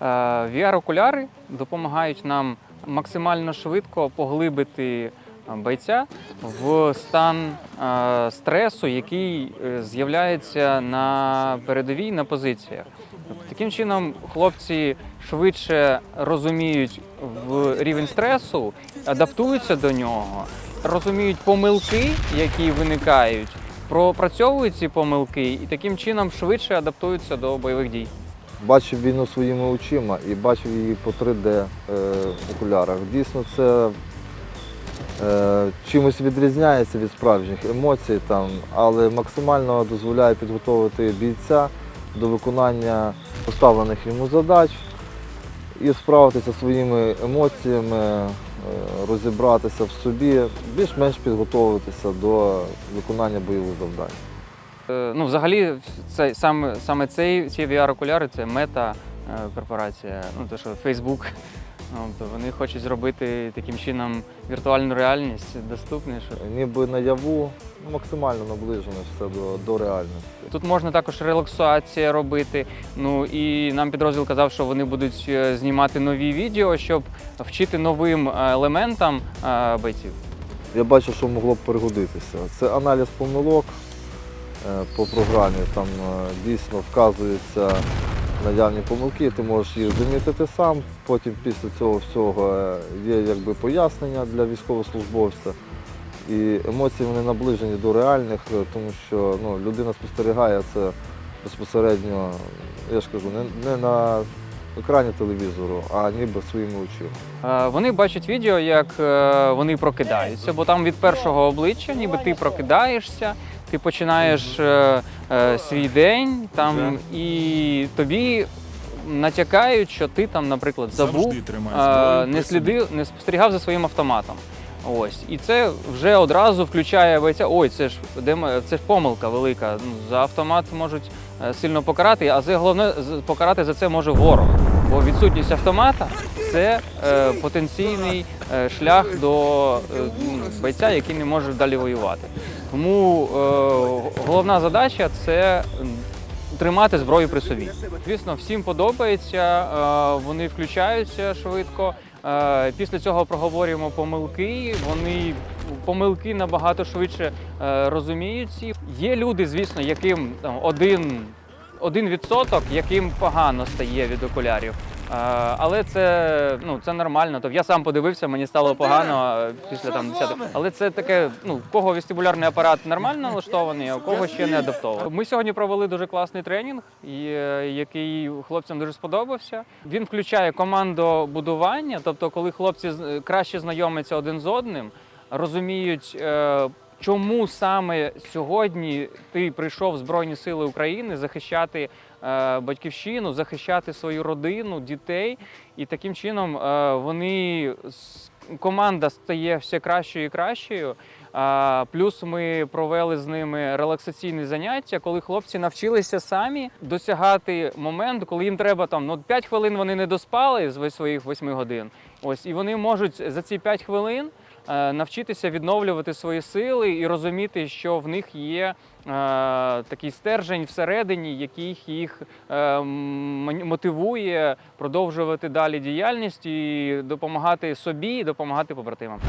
VR-окуляри допомагають нам максимально швидко поглибити е, бойця в стан е, стресу, який е, з'являється на передовій на позиціях. Таким чином, хлопці швидше розуміють в рівень стресу, адаптуються до нього, розуміють помилки, які виникають, пропрацьовують ці помилки і таким чином швидше адаптуються до бойових дій. Бачив війну своїми очима і бачив її по 3D е. Дійсно, це е, чимось відрізняється від справжніх емоцій, там, але максимально дозволяє підготовити бійця до виконання поставлених йому задач і справитися своїми емоціями, е, розібратися в собі, більш-менш підготовитися до виконання бойових завдань. Е, Ну, взагалі, це саме саме цей ці VR-окуляри це мета е, корпорація. Ну то що Facebook. Ну, вони хочуть зробити таким чином віртуальну реальність доступнішу. Ніби наяву ну, максимально наближено все до, до реальності. Тут можна також релаксація робити. Ну і нам підрозділ казав, що вони будуть е, знімати нові відео, щоб вчити новим елементам бойців. Я бачу, що могло б пригодитися. Це аналіз помилок по програмі. Там е, дійсно вказуються наявні помилки, ти можеш їх замітити сам. Потім після цього всього е, є якби пояснення для військовослужбовця. І емоції вони наближені до реальних, е, тому що ну, людина спостерігає це безпосередньо, я ж кажу, не, не на екрані телевізору, а ніби своїми очима. Е, Вони бачать відео, як е, вони прокидаються, бо там від першого обличчя, ніби ти прокидаєшся, ти починаєш е, е, свій день там і тобі натякають, що ти там, наприклад, забув, Завжди тримай е, не при слідив, не спостерігав за своїм автоматом. Ось, і це вже одразу включає бойця. Ой, це ж де м- це ж помилка велика. Ну, за автомат можуть е, сильно покарати, а це головне з- покарати за це може ворог. Бо відсутність автомата це е, потенційний е, шлях до е, ну, бойця, який не може далі воювати. Тому е, головна задача це тримати зброю при собі. Звісно, всім подобається, е, вони включаються швидко. Е, Після цього проговорюємо помилки. Вони помилки набагато швидше е, розуміють. ці. Є люди, звісно, яким там один. Один відсоток, яким погано стає від окулярів. Е, Але це, ну, це нормально. Тобто я сам подивився, мені стало погано після там 10. Але це таке, ну, в кого вестибулярний апарат нормально налаштований, а у кого ще не адаптований. Ми сьогодні провели дуже класний тренінг, е, який хлопцям дуже сподобався. Він включає командобудування, тобто, коли хлопці е, краще знайомляться один з одним, розуміють. Чому саме сьогодні ти прийшов в Збройні Сили України захищати е, батьківщину, захищати свою родину, дітей, і таким чином е, вони команда стає все кращою і кращою. Плюс ми провели з ними релаксаційні заняття, коли хлопці навчилися самі досягати моменту, коли їм треба там ну 5 хвилин вони не доспали з своїх 8 годин. Ось і вони можуть за ці 5 хвилин е, навчитися відновлювати свої сили і розуміти, що в них є е, такий стержень всередині, який їх е, мотивує продовжувати далі діяльність і допомагати собі, і допомагати побратимам.